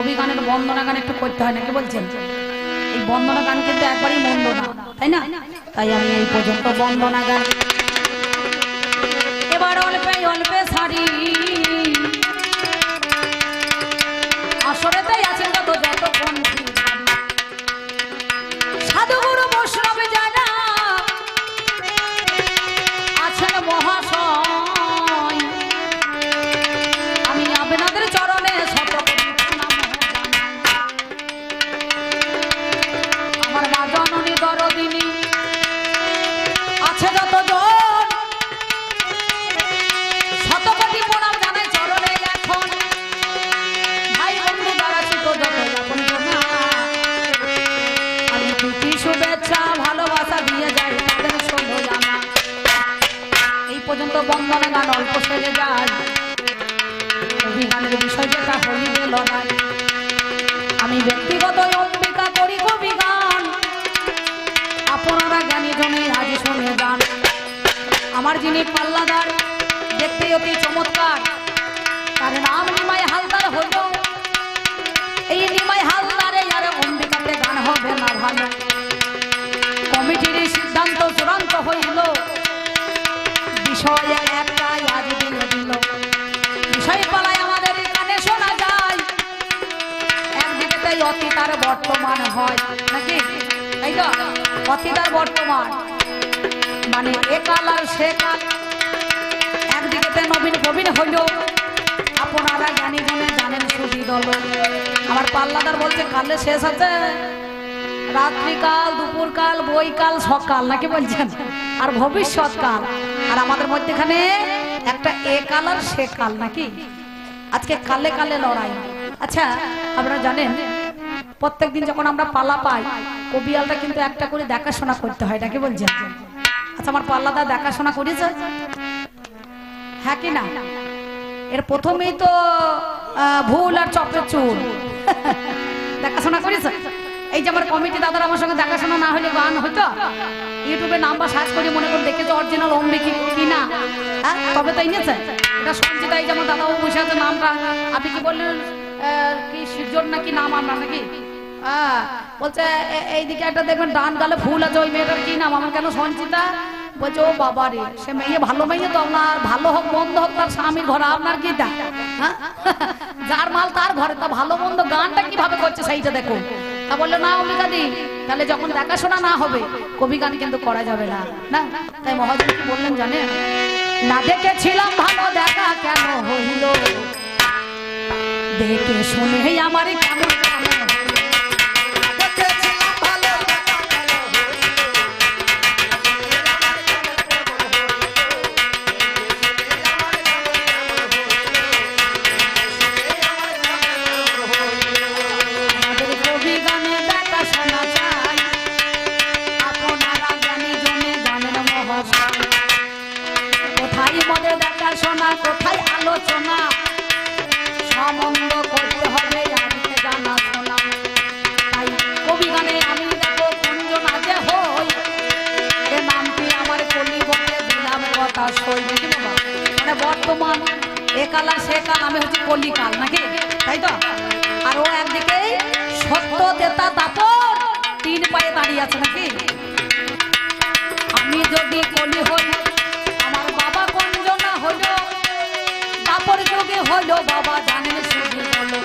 কবি গানের বন্দনা গান একটু করতে হয় নাকি বলছেন? এই বন্দনা গান কিন্তু একবারই মন্দ না, তাই না? তাই আমি এই পর্যন্ত বন্দনা গান এবার অল্পে অল্পে শাড়ি ভালো। কমিটির সিদ্ধান্ত চূড়ান্ত হইল। বিষয়ে একটাই আজ দিল। বিষয় পালায় আমাদের কানে শোনা যায়। একদিকে তাই অতীতার বর্তমান হয়। নাকি? তাই তো? অতীতার বর্তমান। মানে এ কাল আর সে কাল। একদিকে নবীন প্রবীণ হইল। আপনারা জনে জানেন সুবি দল আমার পাল্লাদার বলছে, কালে শেষ আছে। রাত্রিকাল, দুপুরকাল, বইকাল, সকাল, নাকি বলছেন? আর ভবিষ্যৎকাল। আর আমাদের মধ্যেখানে একটা এ কাল আর সে কাল, নাকি? আজকে কালে কালে লড়াই। আচ্ছা আপনারা জানেন প্রত্যেক দিন যখন আমরা পালা পাই, কবিয়ালটা কিন্তু একটা করে দেখাশোনা করতে হয়, নাকি বলছেন? আচ্ছা আমার পাল্লাদা দেখাশোনা করেছে হ্যাঁ কি না? এর প্রথমেই তো ভুল আর চপের চুল। দেখাশোনা করেছে এই যে আমার কমিটি দাদার আমার সঙ্গে দেখাশোনা না হলে গান হইতো ইউটিউবে নাম্বার সার্চ করে মনে করে দেখে যে অরিজিনাল অম্বে কি কি না? হ্যাঁ? তবে তো এনেছে। এটা সঞ্চিতা এই যে আমার দাদাও বসে আছে নামটা। আপনি কি বললেন কি সৃজন নাকি নাম আমরা নাকি? হ্যাঁ বলছে এইদিকে একটা দেখবেন ডান গালে ফুল আছে, ওই মেয়েটার কি নাম? আমার কেন সঞ্চিতা বলছে, ও বাবা রে, সে মেয়ে ভালো মেয়ে তো আপনার ভালো হোক, মন্দ হোক, তার স্বামীর ঘরে, আপনার কি তা হ্যাঁ? যার মাল তার ঘরে, তা ভালো মন্দ গানটা কীভাবে করছে সেইটা দেখো। তা বলল, না, অম্বিকা দি, তাহলে যখন দেখাশোনা না হবে কবি গান কিন্তু করা যাবে না। না, তাই মহাজন কি বললেন জানেন? না দেখেছিলাম ভালো দেখা কেন হইল। দেখে শুনে আমার কেমন সত্য দেতা দাপর, তিন পায়ে দাঁড়িয়ে আছে নাকি? আমি যদি কলি হই, আমার বাবা কঞ্জনা হইল, দাপর যুগে হইল বাবা, জানেন শুধু হলো।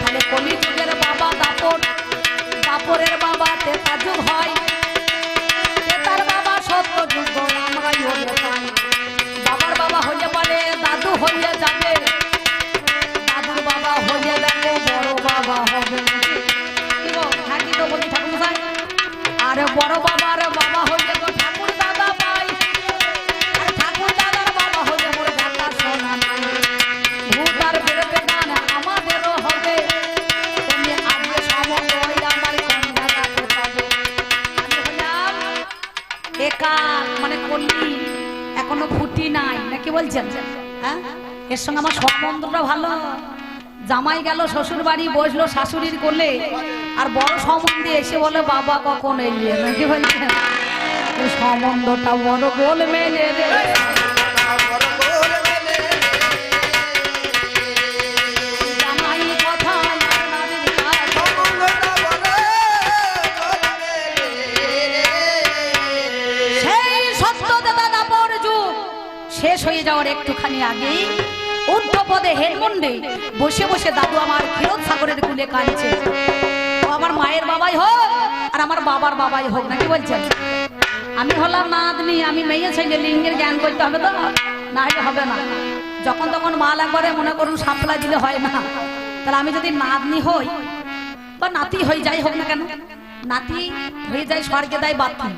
তাহলে কলি যুগের বাবা দাপর, দাপরের বাবা তেতা যুগ হয়। তেতার বাবা সত্য যুগ আমরাই পাই বাবার বাবা হইলে পারে দাদু হইলে যাবে। বাবা হবে কি গো? কি তো বলি ঠাকুর মশাই? আরে বড় বাবা হইলে ঠাকুর দাদা পাই আর ঠাকুর দাদার বাবা নাই বেরোতে গান আমাদেরও হবে এখনও ফুটি নাই, নাকি বলছেন হ্যাঁ এর সঙ্গে আমার সম্বন্ধটা ভালো জামাই গেল শ্বশুর বাড়ি বসল শাশুড়ির কোলে। আর বড় সম্বন্ধে এসে বলে, বাবা কখন এলিয়ে নাকি বলছে সম্বন্ধটা বড় গোল মেলে শেষ হয়ে যাওয়ার একটুখানি আগেই ঊর্ধ্বপদে হেডমন্ডে বসে বসে দাদু আমার ফেরত সাগরের কুলে কাঁদছে। আমার মায়ের বাবাই হোক, আর আমার বাবার বাবাই হোক, নাকি বলছেন? আমি হলাম নাতনি আমি মেয়ে ছেলে, লিঙ্গের জ্ঞান করতে হবে তো? না হলে হবে না। যখন তখন মাল একবারে মনে করুন সাপ্লাই দিলে হয় না। তাহলে আমি যদি নাতনি হই, বা নাতি হয়ে যাই হোক না কেন, নাতি হয়ে যায় স্বর্গে দেয় বাতি।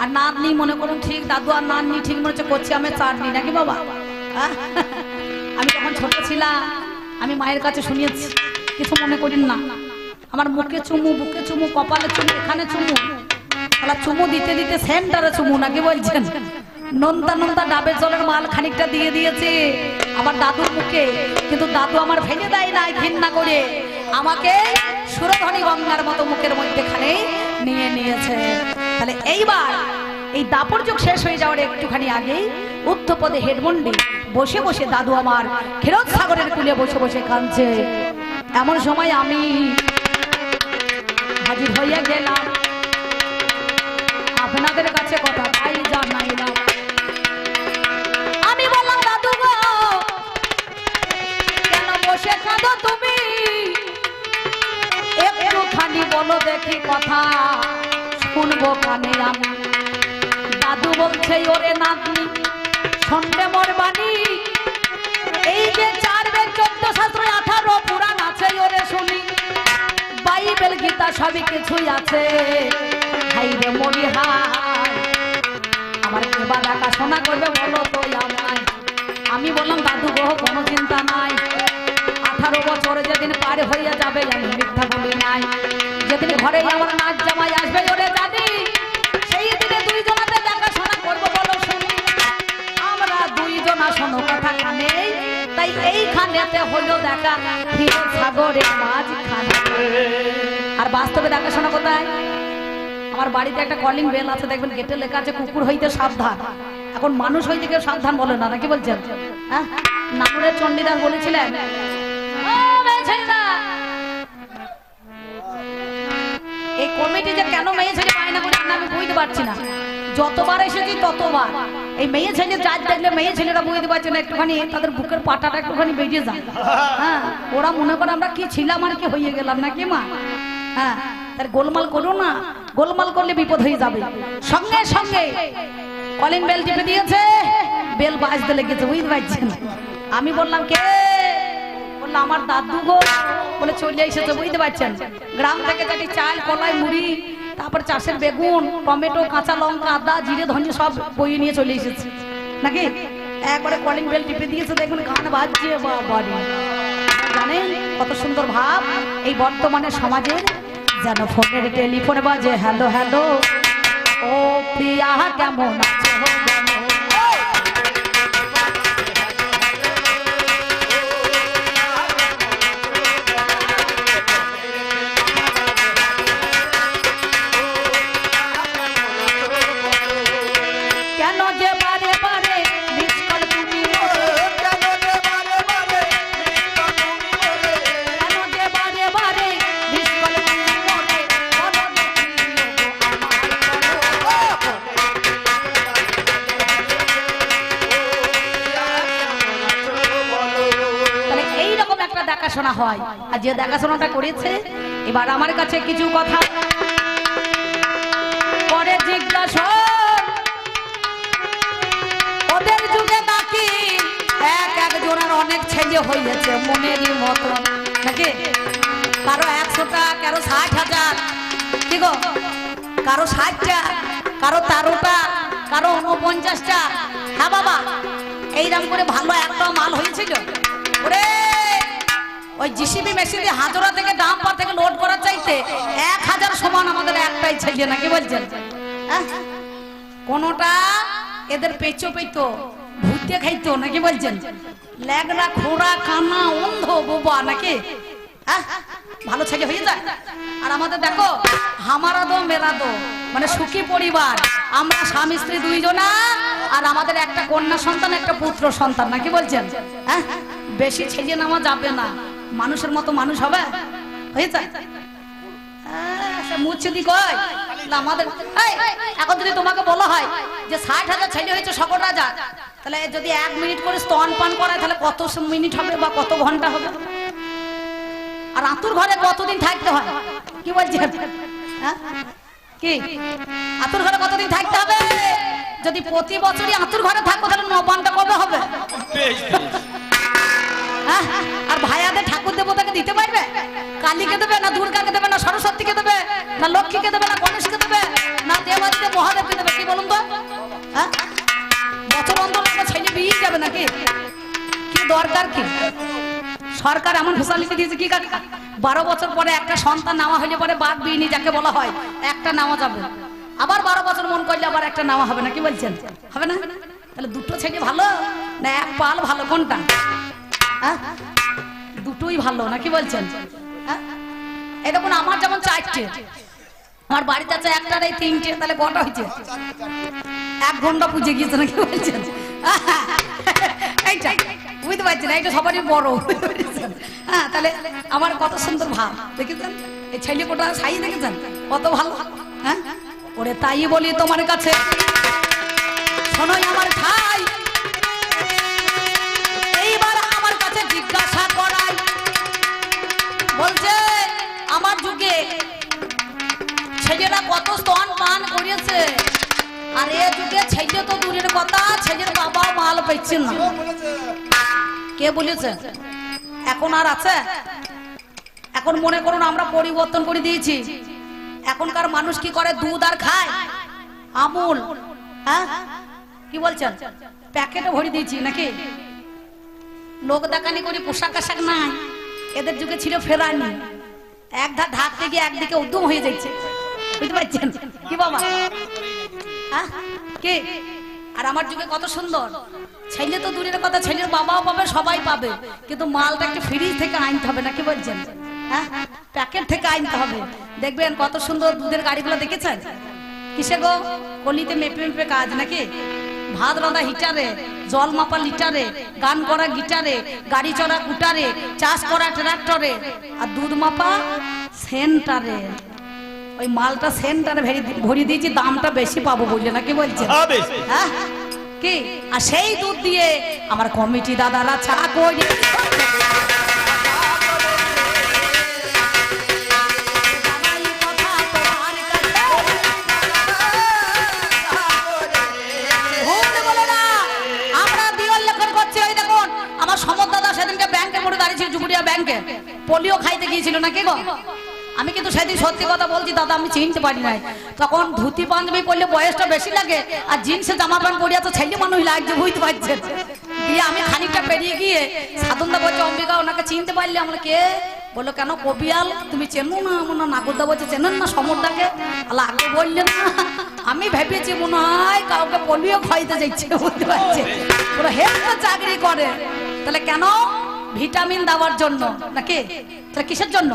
আর নাতনি মনে করুন ঠিক, দাদু আর নাতনি ঠিক মনে হচ্ছে, করছি আমি চাটনি, নাকি বাবা? আমি যখন ছোট ছিলাম, আমি মায়ের কাছে শুনিয়েছি, কিছু মনে করিন না। আমার মুখে চুমু, বুকে চুমু, কপালে চুমু, এখানে চুমু। তাহলে চুমু দিতে দিতে সেন্টারে চুমু নাকি বলছেন? নন্দা নন্তা ডাবের জলের মাল খানিকটা দিয়ে দিয়েছে আমার দাদুর মুখে। কিন্তু দাদু আমার ভেঙে দেয় নাই ঘৃণা করে। আমাকে সুরধনী গঙ্গার মতো মুখের মধ্যে মধ্যেখানে নিয়ে নিয়েছে। তাহলে এইবার এই দাপর যুগ শেষ হয়ে যাওয়ার একটুখানি আগেই উত্তপদে হেডমন্ডে, বসে বসে দাদু আমার ক্ষীরোদ সাগরের কুলে বসে বসে কাঁদছে। এমন সময় আমি হাজির হইয়া গেলাম। আপনাদের কাছে কথা তাই জানাইলাম। আমি বললাম, দাদু কেন বসে কাঁদো তুমি? একটুখানি বলো দেখি কথা, শুনব কানে আমি। দাদু বলছে, ওরে নাতনি সন্ধ্যে মোর বাণী। এই যে চার বেদ চোদ্দ শাস্ত্র, আঠারো পুরাণ আছে, ওরে শুনি। বাইবেল, গীতা সবই কিছুই আছে। হাই রে আমার কেবা দেখাশোনা করবে বলো তো আমায়। আমি বললাম, দাদু গো, কোনো চিন্তা নাই। আঠারো বছরে যেদিন পার হইয়া যাবে, আমি মিথ্যা বলি নাই। যেদিন ঘরে আমার নাচ জামাই আসবে, ওরে এইখানেতে হলো দেখা ফিরে সাগরের মাঝখানে। আর বাস্তবে দেখাশোনা কোথায়? আমার বাড়িতে একটা কলিং বেল আছে দেখবেন গেটে লেখা আছে কুকুর হইতে সাবধান। এখন মানুষ হইতে কেউ সাবধান বলে না নাকি বলছেন? হ্যাঁ? চণ্ডীদাস বলেছিলেন "ও, মেয়ে ছেলেটা, এই কমিটি যে কেন মেয়ে ছেলে বায়না না আমি বুঝতে পারছি না। যতবার এসেছি ততবার। এই মেয়ে ছেলে, যার দেখলে মেয়ে ছেলেরা বুঝতে পারছে না, একটুখানি তাদের বুকের পাটাটা একটুখানি বেরিয়ে যায় হ্যাঁ ওরা মনে করে আমরা কি ছিলাম আর কি হয়ে গেলাম না কি মা? হ্যাঁ তার গোলমাল করো না, গোলমাল করলে বিপদ হয়ে যাবে। সঙ্গে সঙ্গে, কলিং বেল টিপে দিয়েছে, বেল বাজতে লেগেছে, বুঝতে পারছেন? আমি বললাম, কে? বলল, আমার দাদু গো। বলে, চলে এসেছে, বুঝতে পারছেন? গ্রাম থেকে চাল, কলাই, মুড়ি তারপর চাষের বেগুন, টমেটো, কাঁচা লঙ্কা, আদা, জিরে, ধনে সব বইয়ে নিয়ে চলে এসেছে। নাকি? একবারে কলিং বেল টিপে দিয়েছে, দেখুন গান বাজছে জানেন কত সুন্দর ভাব? এই বর্তমানে সমাজে যেন ফোনের টেলিফোনে বাজে। Hello hello. ও প্রিয়া, কেমন আছো? দেখাশোনা হয়। আর যে দেখাশোনাটা করেছে, এবার আমার কাছে কিছু কথা। পরে ওদের যুগে এক একজনের অনেক ছেলে মনেরই মতন নাকি? কারও একশোটা, কারও ষাট হাজার কি গো? কারও ষাটটা, কারও তেরোটা, কারও উনপঞ্চাশটা হ্যাঁ বাবা, এইরকম করে ভালো একটা ওই জিসিবি মেশিনে হাজরা থেকে ডাম্পার থেকে লোড করার চাইতে এক হাজার সমান আমাদের একটাই ছেলে, নাকি বলছেন? কোনোটা এদের পেঁচো পেতো, ভূতে খাইতো, নাকি বলছেন? ল্যাগরা খোড়া, কানা, অন্ধ, বোবা, নাকি? ভালো ছেলে হয়ে যায়। আর আমাদের দেখো হামারা দো মেরা দো মানে সুখী পরিবার। আমরা স্বামী, স্ত্রী দুইজনা, আর আমাদের একটা কন্যা সন্তান, একটা পুত্র সন্তান, নাকি বলছেন? হ্যাঁ বেশি ছেলে নামা যাবে না। মানুষের মতো মানুষ হবে? হয়ে আহ, সে কয় আমাদের এখন যদি তোমাকে বলা হয় যে ষাট হাজার ছেলে হয়েছে সকল রাজা তাহলে যদি এক মিনিট করে স্তন পান করায় তাহলে কত মিনিট হবে বা কত ঘণ্টা হবে? আর আতুর ঘরে কতদিন থাকতে হয়? কি বলছেন হ্যাঁ? কি? আতুর ঘরে কতদিন থাকতে হবে? যদি প্রতি বছরই আতুর ঘরে থাকব তাহলে নবানটা কবে হবে? হ্যাঁ? আর ভাইয়াদের ঠাকুর দেবতাকে দিতে পারবে? কালীকে দেবে না দুর্গাকে দেবে না সরস্বতীকে দেবে না লক্ষ্মীকে দেবে না গণেশকে দেবে না দেবাদিদেব মহাদেবকে দেবে? কি বলুন তো? হ্যাঁ? বছর অন্তর অন্তর ছেলে বিয়ে যাবে নাকি? কি দরকার কি? সরকার এমন ফেসালিটি দিয়েছে কি কাকা? বারো বছর পরে একটা সন্তান নেওয়া হলে পরে বাদ বিয়ে যাকে বলা হয়, একটা নেওয়া যাবে। আবার বারো বছর মন করলে আবার একটা নেওয়া হবে না, কি বলছেন? হবে না? তাহলে দুটো ছেলে ভালো না এক পাল ভালো, কোনটা? দুটোই ভালো, নাকি বলছেন? এই আমার যেমন চারটে, আমার বাড়িতে আছে একটা এই তিনটে, তাহলে কটা হয়েছে? এক ঘণ্টা পুজো গিয়েছে, নাকি বলছেন? এইটা, বুঝতে পারছি না এইটা সবারই বড় হ্যাঁ তাহলে আমার কত সুন্দর ভাব, দেখেছেন? এই ছেলে কোটা সাই দেখেছেন? কত ভালো হ্যাঁ? ওরে তাই বলি তোমার কাছে, শোনোই আমার ঠাই ছেলেরা কত স্তন পান করেছে। আর এ যুগে ছেলে তো দূরের কথা, ছেলের বাবা মাল পেয়েছেন না। কে বলেছে? এখন আর আছে? এখন মনে করুন আমরা পরিবর্তন করে দিয়েছি। এখনকার মানুষ কি করে? দুধ আর খায়? আমুল। হ্যাঁ? কি বলছেন? প্যাকেটে ভরে দিয়েছি নাকি? লোক দেখানি করি পোশাক আশাক নাই। এদের যুগে ছিল ফেরানি। এক ধার ঢাকতে গিয়ে একদিকে উদ্যম হয়ে যাচ্ছে কি আর আমার যুগে কত সুন্দর। ছেলে তো কথা ছেলের বাবাও পাবে, সবাই পাবে। কিন্তু থেকে হবে বলছেন? হ্যাঁ থেকে হবে। দেখবেন কত সুন্দর দুধের গাড়িগুলো দেখেছেন? কিসে গো? কলিতে মেপে মেপে কাজ নাকি? ভাত রাঁধা হিটারে, জল মাপা লিটারে, গান করা গিটারে, গাড়ি চড়া কুটারে, চাষ করা ট্রাক্টরে, আর দুধ মাপা সেন্টারে। ওই মালটা সেন্টারে ভরি- ভরিয়ে দিয়েছি দামটা বেশি পাবো বললে নাকি বলছেন? হ্যাঁ হ্যাঁ? কি? আর সেই দুধ দিয়ে আমার কমিটি দাদারা চা করে। না। আমরা সমর দাদা সেদিনকে ব্যাংকে পড়ে দাঁড়িয়েছিল ব্যাংকে। পোলিও খাইতে গিয়েছিল নাকি গো? আমি কিন্তু সেদিন সত্যি কথা বলছি, দাদা, আমি চিনতে পারি নাই। তখন ধুতি পাঞ্জাবি পরলে বয়সটা বেশি লাগে, আর জিন্সে জামা প্যান্ট পরিয়া তো ছেলে মানুষ লাগছে বুঝতে পারছেন দিয়ে আমি খানিকটা পেরিয়ে গিয়ে সাধনদা বলছে অম্বিকা ওনাকে চিনতে পারলে আমরা কে? বলল, কেন কবিয়াল, তুমি চেনো না? মনে নাগরদা বলছে, চেনেন না সমরদাকে? আলা আগে বললেন না আমি ভেবেছি মনে হয় কাউকে পোলিও খাইতে যাচ্ছে, বুঝতে পারছে? পুরো হেলথ চাকরি করে। তাহলে কেন ভিটামিন দেওয়ার জন্য? নাকি? তাহলে কিসের জন্য?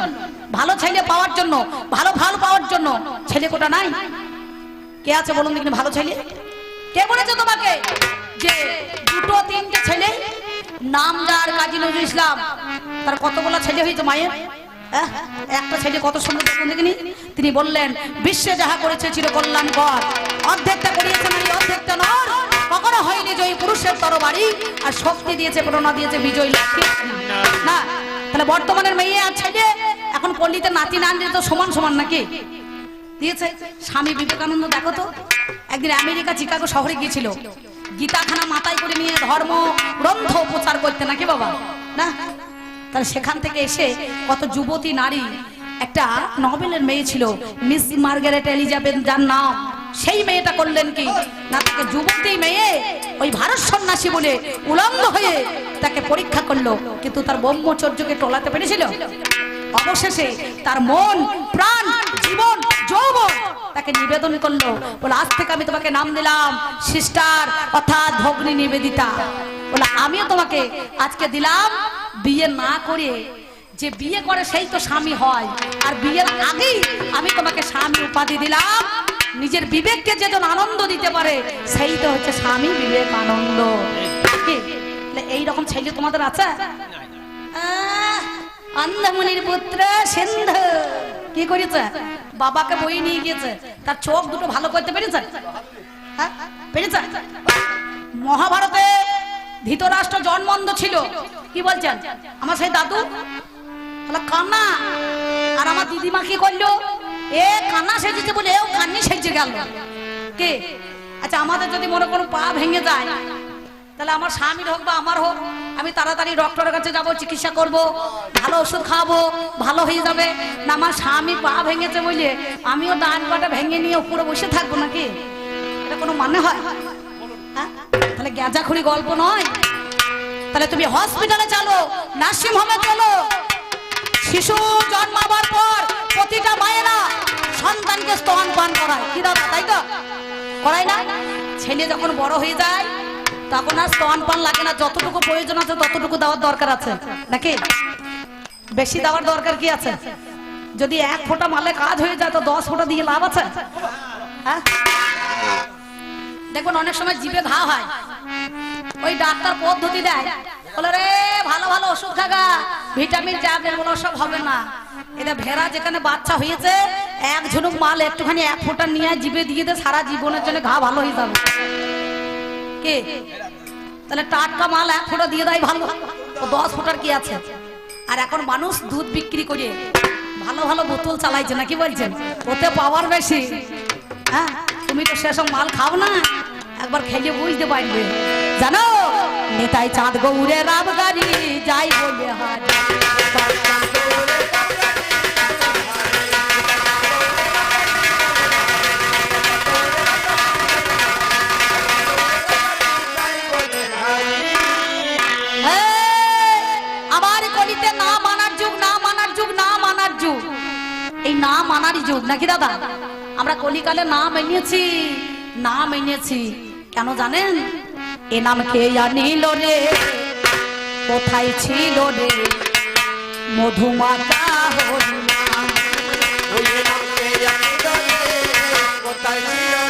ভালো ছেলে পাওয়ার জন্য, ভালো ভালো পাওয়ার জন্য ছেলে কোটা নাই? কে আছে বলুন দেখি ভালো ছেলে? কে বলেছে তোমাকে? যে দুটো তিনটে ছেলে নাম যার কাজী নজরুল ইসলাম, তার কতগুলো ছেলে হয়েছে মায়ের? হ্যাঁ? একটা ছেলে কত সুন্দর দেখুন দেখিনি? তিনি বললেন, বিশ্বে যাহা করেছে চির কল্যাণকর অর্ধেকটা করিয়েছে নারী, অর্ধেকটা নর। কখনো হয়নি জয়ী পুরুষের তরবারি, আর শক্তি দিয়েছে, প্রেরণা দিয়েছে বিজয় লক্ষ্মী। না, তাহলে বর্তমানের মেয়ে আর ছেলে এখন পল্লীতে নাতি নাতি তো সমান সমান নাকি? দিয়েছে স্বামী বিবেকানন্দ, দেখো তো। একদিন আমেরিকা, চিকাগো শহরে গিয়েছিল। গীতাখানা মাথায় করে নিয়ে ধর্ম গ্রন্থ প্রচার করতে নাকি বাবা? না? তাহলে সেখান থেকে এসে কত যুবতী, নারী, একটা নবেলের মেয়ে ছিল, মিস মার্গারেট এলিজাবেথ যার নাম। সেই মেয়েটা করলেন কি? না, তাকে যুবতী মেয়ে ওই ভারত সন্ন্যাসী বলে উলঙ্গ হয়ে তাকে পরীক্ষা করল। কিন্তু তার ব্রহ্মচর্যকে টলাতে পেরেছিল? অবশেষে তার মন প্রাণ জীবন যৌবন তাকে নিবেদন করল। বলে আজ থেকে আমি তোমাকে নাম দিলাম সিস্টার অর্থাৎ ভগ্নী নিবেদিতা। বলে আমিও তোমাকে আজকে দিলাম বিয়ে না করে। যে বিয়ে করে সেই তো স্বামী হয়। আর বিয়ের আগেই আমি তোমাকে স্বামী উপাধি দিলাম। নিজের বিবেককে যেজন আনন্দ দিতে পারে সেই তো হচ্ছে স্বামী বিবেক আনন্দ এইরকম ছেলে তোমাদের আছে? আহ, অন্ধমুনির পুত্র সিন্ধু। কি করেছে? বাবাকে বই নিয়ে গিয়েছে। তার চোখ দুটো ভালো করতে পেরেছে? হ্যাঁ? পেরেছে? মহাভারতে ধৃতরাষ্ট্র জন্মন্ধ ছিল। কি বলছেন? আমার সেই দাদু? কান্না? আর আমার দিদিমা কি করল? এ কান্না সেজেছে বলে এও কান্নি সেজে গেল। কে? আচ্ছা আমাদের যদি মনে কোনো পা ভেঙে যায় তাহলে আমার স্বামীর হোক বা আমার হোক আমি তাড়াতাড়ি ডক্টরের কাছে যাব, চিকিৎসা করব, ভালো ওষুধ খাওয়াবো, ভালো হয়ে যাবে। না, আমার স্বামী পা ভেঙেছে বলে আমিও ডান পাটা ভেঙে নিয়ে উপরে বসে থাকব নাকি? এটা কোনো মানে হয়? হ্যাঁ? তাহলে গ্যাজাখুরি গল্প নয়। তাহলে তুমি হসপিটালে চলো নার্সিং হোমে চলো। শিশু জন্মাবার পর প্রতিটা মায়েরা সন্তানকে স্তন পান করায়। কি দাদা, তাই তো? করায় না? ছেলে যখন বড় হয়ে যায় তখন আর স্তন পান লাগে না, যতটুকু প্রয়োজন আছে ততটুকু দেওয়ার দরকার আছে। নাকি? বেশি দেওয়ার দরকার কি আছে? যদি এক ফোঁটা মালে কাজ হয়ে যায়, তো দশ ফোঁটা দিয়ে লাভ আছে? হ্যাঁ? দেখুন, অনেক সময় জিভে ঘা হয়। ওই ডাক্তার পদ্ধতি দেয়। বলে, রে, ভালো ভালো ওষুধ খাগা ভিটামিন, ট্যাবলেট বলো সব হবে না। এটা ভেড়া যেখানে বাচ্চা হয়েছে, এক ঝুনুক মাল একটুখানি এক ফোঁটা নিয়ে জিভে দিয়ে দে, সারা জীবনের জন্য ঘা ভালো হয়ে যাবে। কে? তাহলে টাটকা মাল এক ফোঁটা দিয়ে দেয় ভালো। ও দশ ফোঁটার কি আছে? আর এখন মানুষ দুধ বিক্রি করে ভালো ভালো বোতল চালাইছে নাকি বলছেন? ওতে পাওয়ার বেশি। হ্যাঁ? তুমি তো সেসব মাল খাও না। একবার খেয়ে বুঝতে পারবে। জানো? নেতাই চাঁদ গৌরে রাম গাড়ি, যাই বলে হারি না মানারই যুগ নাকি দাদা? আমরা কলিকালে না মেনেছি না মেনেছি কেন জানেন? এ নাম কে জানিল রে? কোথায় ছিল রে? মধুমাতা কোথায় ছিল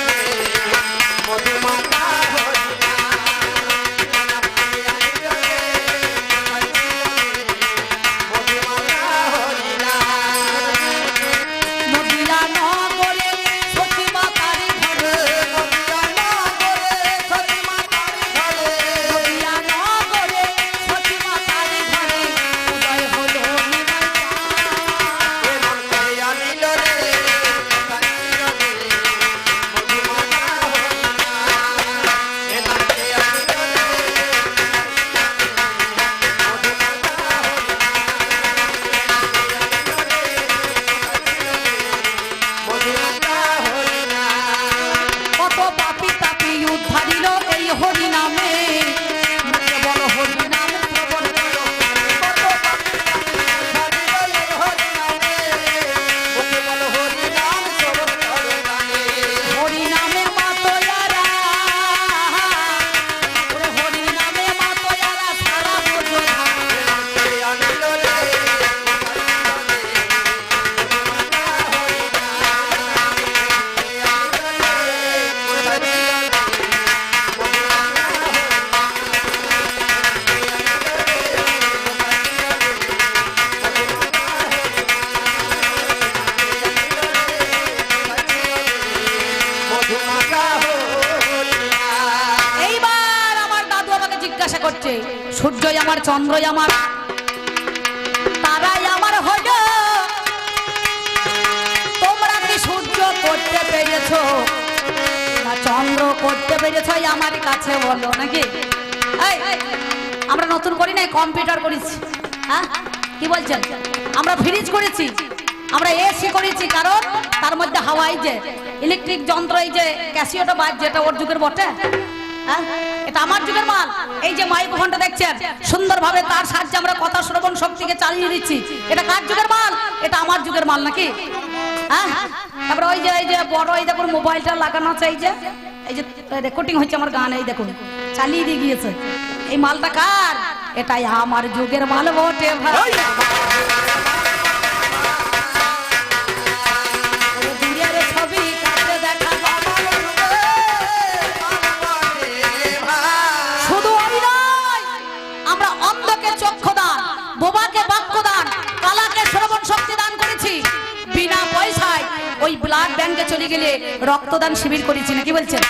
করছে সূর্যই আমার, চন্দ্রই আমার। তারাই আমার হল তোমরা কি সূর্য করতে পেরেছ? না চন্দ্র করতে পেরেছ? আমার কাছে বলো নাকি? আমরা নতুন করি না কম্পিউটার করেছি। হ্যাঁ? কি বলছেন? আমরা ফ্রিজ করেছি। আমরা এসি করেছি, কারণ তার মধ্যে হাওয়া এই যে ইলেকট্রিক যন্ত্র এই যে ক্যাসিওটা বাজছে এটা ওর যুগের বটে। হ্যাঁ? এটা আমার যুগের মাল। এই যে মাইক্রোফোনটা দেখছেন, সুন্দরভাবে তার সাহায্যে আমরা কথা শ্রবণ শক্তিকে চালিয়ে দিচ্ছি। এটা কার যুগের মাল? এটা আমার যুগের মাল নাকি? হ্যাঁ? তারপরে ওই যে, এই যে বড়, এই দেখুন মোবাইলটা লাগানো আছে, এই যে এই যে রেকর্ডিং হচ্ছে আমার গান, এই দেখুন, চালিয়ে দিয়ে গিয়েছে। এই মালটা কার? এটাই আমার যুগের মাল বটে ভাই। ব্লাড ব্যাংকে চলে গেলে রক্তদান শিবির করেছি কি বলছেন?